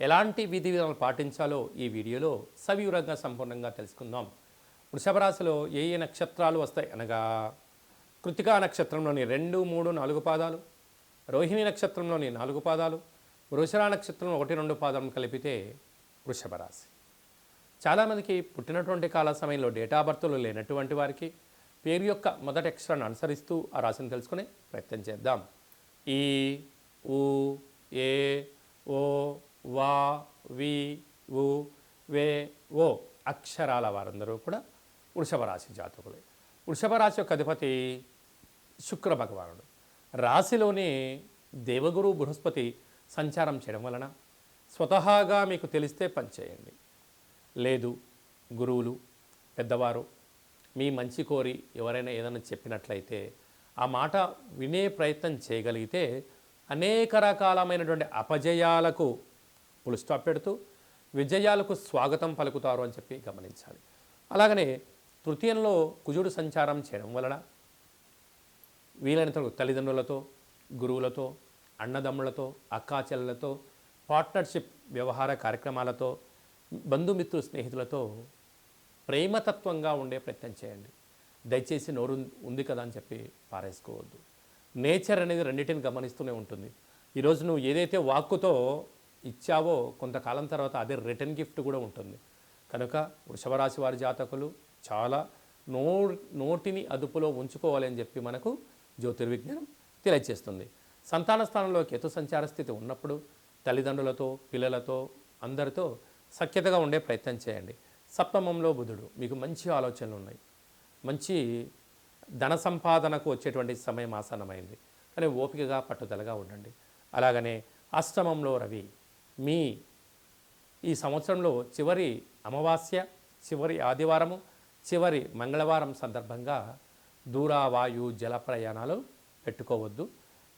ఎలాంటి విధి విధానాలు పాటించాలో ఈ వీడియోలో సవివరంగా సంపూర్ణంగా తెలుసుకుందాం. వృషభరాశిలో ఏ ఏ నక్షత్రాలు వస్తాయి? అనగా కృతికా నక్షత్రంలోని రెండు మూడు నాలుగు పాదాలు రోహిణి నక్షత్రంలోని నాలుగు పాదాలు వృషరా నక్షత్రం ఒకటి రెండు పాదాలను కలిపితే వృషభరాశి. చాలామందికి పుట్టినటువంటి కాల సమయంలో డేటా బర్త్లు లేనటువంటి వారికి పేరు యొక్క మొదటి అక్షరాన్ని అనుసరిస్తూ ఆ రాశిని తెలుసుకునే ప్రయత్నం చేద్దాం. ఈ ఊ ఏ ఓ వా వి ఉ వే ఓ అక్షరాల వారందరూ కూడా వృషభ రాశి జాతకులే. వృషభ రాశి యొక్క అధిపతి శుక్ర భగవానుడు. రాశిలోనే దేవగురు బృహస్పతి సంచారం చేయడం వలన స్వతహాగా మీకు తెలిస్తే పనిచేయండి లేదు గురువులు పెద్దవారు మీ మంచి కోరి ఎవరైనా ఏదైనా చెప్పినట్లయితే ఆ మాట వినే ప్రయత్నం చేయగలిగితే అనేక రకాలమైనటువంటి అపజయాలకు ఫుల్ స్టాప్ పెడుతూ విజయాలకు స్వాగతం పలుకుతారు అని చెప్పి గమనించాలి. అలాగనే తృతీయంలో కుజుడు సంచారం చేయడం వలన వీలైనంత తల్లిదండ్రులతో గురువులతో అన్నదమ్ములతో అక్కాచెల్లెలతో పార్ట్నర్షిప్ వ్యవహార కార్యక్రమాలతో బంధుమిత్రు స్నేహితులతో ప్రేమతత్వంగా ఉండే ప్రయత్నం చేయండి. దయచేసి నోరు ఉంది కదా అని చెప్పి పారేసుకోవద్దు. నేచర్ అనేది రెండింటిని గమనిస్తూనే ఉంటుంది. ఈరోజు నువ్వు ఏదైతే వాక్కుతో ఇచ్చావో కొంతకాలం తర్వాత అదే రిటర్న్ గిఫ్ట్ కూడా ఉంటుంది. కనుక వృషభరాశి వారి జాతకులు చాలా నో నోటిని అదుపులో ఉంచుకోవాలి అని చెప్పి మనకు జ్యోతిర్విజ్ఞానం తెలియజేస్తుంది సంతాన స్థానంలో కేతు సంచార స్థితి ఉన్నప్పుడు తల్లిదండ్రులతో పిల్లలతో అందరితో సఖ్యతగా ఉండే ప్రయత్నం చేయండి. సప్తమంలో బుధుడు మీకు మంచి ఆలోచనలు ఉన్నాయి. మంచి ధన సంపాదనకు వచ్చేటువంటి సమయం ఆసన్నమైంది. కానీ ఓపికగా పట్టుదలగా ఉండండి. అలాగనే అష్టమంలో రవి మీ ఈ సంవత్సరంలో చివరి అమావాస్య చివరి ఆదివారము చివరి మంగళవారం సందర్భంగా దూర వాయు జల ప్రయాణాలు పెట్టుకోవద్దు.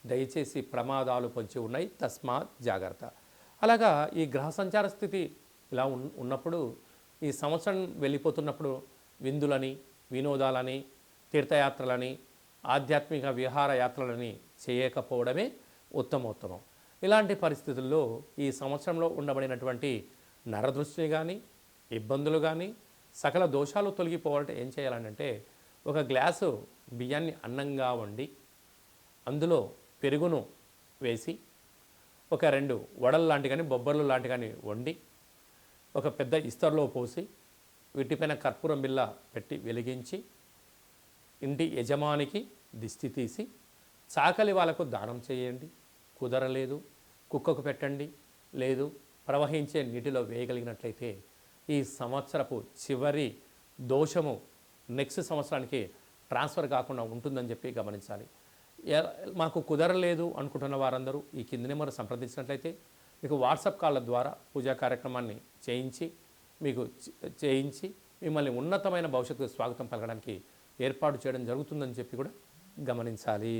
దయచేసి ప్రమాదాలు పొంచి ఉన్నాయి. తస్మాత్ జాగ్రత్త. అలాగా ఈ గ్రహ సంచార స్థితి ఇలా ఉన్- ఉన్నప్పుడు ఈ సంవత్సరం వెళ్ళిపోతున్నప్పుడు విందులని వినోదాలని తీర్థయాత్రలని ఆధ్యాత్మిక విహార యాత్రలని చేయకపోవడమే ఉత్తమోత్తమం. ఇలాంటి పరిస్థితుల్లో ఈ సంవత్సరంలో ఉండబడినటువంటి నరదృష్టిని కానీ ఇబ్బందులు కానీ సకల దోషాలు తొలగిపోవాలంటే ఏం చేయాలంటే ఒక గ్లాసు బియ్యాన్ని అన్నంగా వండి అందులో పెరుగును వేసి ఒక రెండు వడలు లాంటి కానీ బొబ్బర్లు లాంటి కానీ వండి ఒక పెద్ద ఇస్తర్లో పోసి వీటిపైన కర్పూరం బిల్ల పెట్టి వెలిగించి ఇంటి యజమానికి దిష్టి తీసి చాకలి వాళ్ళకు దానం చేయండి. కుదరలేదు కుక్కకు పెట్టండి లేదు ప్రవహించే నీటిలో వేయగలిగినట్లయితే ఈ సంవత్సరపు చివరి దోషము నెక్స్ట్ సంవత్సరానికి ట్రాన్స్ఫర్ కాకుండా ఉంటుందని చెప్పి గమనించాలి. మాకు కుదరలేదు అనుకుంటున్న వారందరూ ఈ కింది నెంబర్ సంప్రదించినట్లయితే మీకు వాట్సాప్ కాళ్ళ ద్వారా పూజా కార్యక్రమాన్ని చేయించి మీకు చేయించి మిమ్మల్ని ఉన్నతమైన భవిష్యత్తుకు స్వాగతం పలకడానికి ఏర్పాటు చేయడం జరుగుతుందని చెప్పి కూడా గమనించాలి.